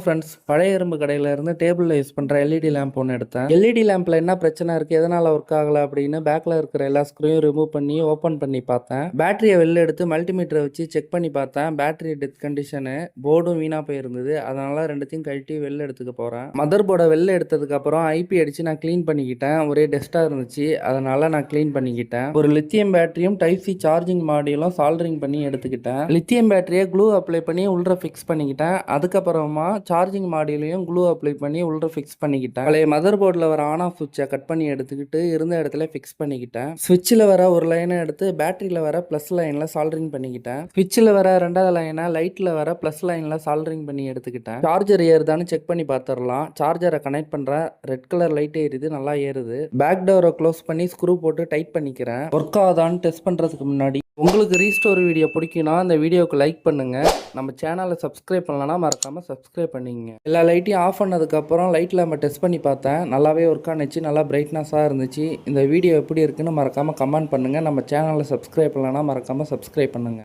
Friends பழைய இரும்பு கடையில இருந்து டேபிளில் யூஸ் பண்ணுற எல்இடி லேம்ப் ஒன்று எடுத்தேன். எல்இடி லேம்பில் என்ன பிரச்சனை இருக்குது எதனால் ஒர்க் ஆகலை அப்படின்னு பேக்கில் இருக்கிற எல்லா ஸ்க்ரூயும் ரிமூவ் பண்ணி ஓப்பன் பண்ணி பார்த்தேன். பேட்டரியை வெளில எடுத்து மல்டிமீட்டரை வச்சு செக் பண்ணி பார்த்தேன். பேட்டரி டெத் கண்டிஷனு போர்டும் வீணாக போயிருந்தது. அதனால ரெண்டுத்தையும் கழட்டி வெளில எடுத்துக்க போகிறேன் மதர் போர்டை வெளில எடுத்ததுக்கப்புறம் ஐபி அடித்து நான் க்ளீன் பண்ணிக்கிட்டேன். ஒரே டெஸ்ட்டாக இருந்துச்சு. அதனால நான் க்ளீன் பண்ணிக்கிட்டேன். ஒரு லித்தியம் பேட்டரியும் டைப் சி சார்ஜிங் மாடியூலும் சால்டரிங் பண்ணி எடுத்துக்கிட்டேன். லித்தியம் பேட்டரியை க்ளூ அப்ளை பண்ணி உள்ள ஃபிக்ஸ் பண்ணிக்கிட்டேன். அதுக்கப்புறமா சார்ஜிங் மாடியிலையும் க்ளூ அப்ளை பண்ணி உள்ள ஃபிக்ஸ் பண்ணிக்கிட்டேன். பழைய மதர் போர்டில் வர ஆன் ஆஃப் சுவிட்சை கட் பண்ணி எடுத்துக்கிட்டு இருந்த இடத்துல ஃபிக்ஸ் பண்ணிக்கிட்டேன். ஸ்விட்சில் வர ஒரு லைனை எடுத்து பேட்டரியில் வர ப்ளஸ் லைனில் சால்டரிங் பண்ணிக்கிட்டேன். ஸ்விட்சில் வர ரெண்டாவது லைனை லைட்டில் வர ப்ளஸ் லைனில் சால்டரிங் பண்ணி எடுத்துக்கிட்டேன். சார்ஜர் ஏறுதான்னு செக் பண்ணி பார்த்துடலாம் சார்ஜரை கனெக்ட் பண்ணுறேன் ரெட் கலர் லைட் ஏறுது நல்லா ஏறுது. பேக் டோரை க்ளோஸ் பண்ணி ஸ்க்ரூ போட்டு டைட் பண்ணிக்கிறேன். ஒர்க் ஆகுதான்னு டெஸ்ட் பண்ணுறதுக்கு முன்னாடி உங்களுக்கு ரீஸ்டோர் வீடியோ பிடிக்கும்னா அந்த வீடியோவுக்கு லைக் பண்ணுங்க. நம்ம சேனலை சப்ஸ்கிரைப் பண்ணலன்னா மறக்காம சப்ஸ்கிரைப் பண்ணிக்கங்க எல்லா லைட்டையும் ஆஃப் பண்ணதுக்கப்புறம் லைட்டில் நம்ம டெஸ்ட் பண்ணி பார்த்தேன். நல்லாவே ஒர்க் ஆனிச்சு நல்லா பிரைட்னஸாக இருந்துச்சு. இந்த வீடியோ எப்படி இருக்குன்னு மறக்காம கமெண்ட் பண்ணுங்க. நம்ம சேனலை சப்ஸ்கிரைப் பண்ணலன்னா மறக்காம சப்ஸ்கிரைப் பண்ணுங்க.